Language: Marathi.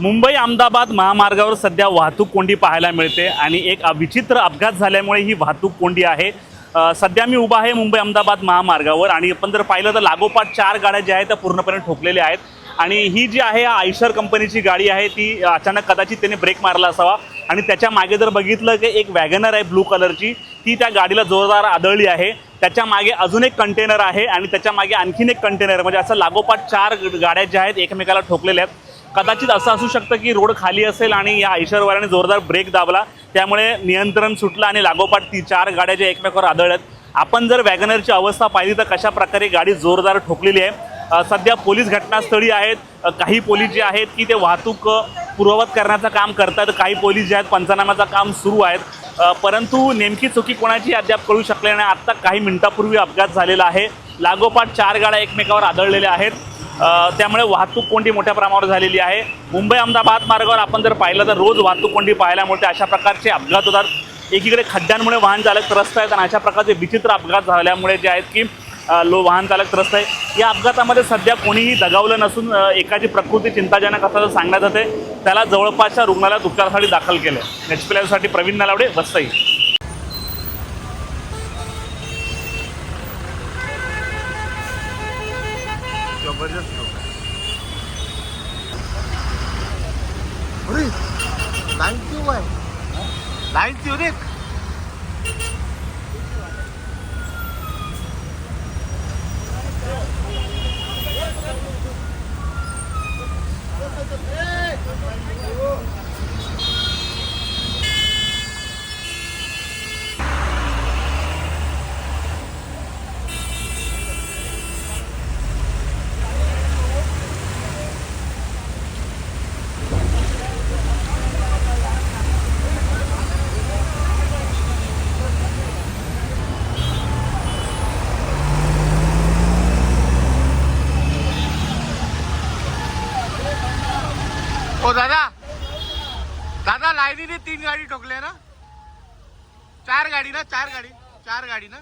मुंबई अहमदाबाद महामार्गावर सध्या वाहतूक कोंडी पाहायला मिळते आणि एक विचित्र अपघात झाल्यामुळे ही वाहतूक कोंडी आहे. सध्या मी उभा आहे मुंबई अहमदाबाद महामार्गावर आणि आपण जर पाहिलं तर लागोपाठ चार गाड्या ज्या आहेत त्या पूर्णपणे ठोकलेल्या आहेत. आणि ही जी आहे आयशर कंपनीची गाडी आहे ती अचानक कदाचित त्याने ब्रेक मारला असावा. आणि त्याच्यामागे जर बघितलं की एक वॅगनर आहे ब्लू कलरची ती त्या गाडीला जोरदार आदळली आहे. त्याच्यामागे अजून एक कंटेनर आहे आणि त्याच्यामागे आणखीन एक कंटेनर म्हणजे असं लागोपाठ चार गाड्या ज्या आहेत एकमेकाला ठोकलेल्या आहेत. कदाचित असं असू शकतं की रोड खाली असेल आणि या ऐश्वर्याने जोरदार ब्रेक दाबला. त्यामुळे नियंत्रण सुटलं आणि लागोपाठ ती चार गाड्या ज्या एकमेकावर आदळल्यात. आपण जर वॅगनरची अवस्था पाहिली तर कशा प्रकारे गाडी जोरदार ठोकलेली आहे? सध्या पोलीस घटनास्थळी आहेत. काही पोलीस जे आहेत की ते वाहतूक पूर्ववत करण्याचं काम करतात. काही पोलीस जे आहेत पंचनाम्याचं काम सुरू आहेत. परंतु नेमकी चुकी कोणाची अद्याप कळू शकले नाही. आत्ता काही मिनिटापूर्वी अपघात झालेला आहे. लागोपाठ चार गाड्या एकमेकावर आदळलेल्या आहेत. त्यामुळे वाहतूक कोंडी मोठ्या प्रमाणावर झालेली आहे. मुंबई अहमदाबाद मार्गावर आपण जर पाहिलं तर रोज वाहतूक कोंडी पाहायला मिळते. अशा प्रकारचे अपघात होतात. एकीकडे खड्ड्यांमुळे वाहन चालक त्रस्त आहेत आणि अशा प्रकारचे विचित्र अपघात झाल्यामुळे जे आहेत की लो वाहन चालक त्रस्त आहे. या अपघातामध्ये सध्या कोणीही दगावलं नसून एकाची प्रकृती चिंताजनक असल्याचं सांगण्यात येते. त्याला जवळपासच्या रुग्णालयात उपचारासाठी दाखल केलं एच पी प्रवीण नलावडे वसई. जबरदस्त लोक अरे लाईन क्यू आहे लाईन क्यू रे ओ दादा. दादा लाईनीने तीन गाडी ठोकल्या ना? चार गाडी ना? चार गाडी. चार गाडी ना?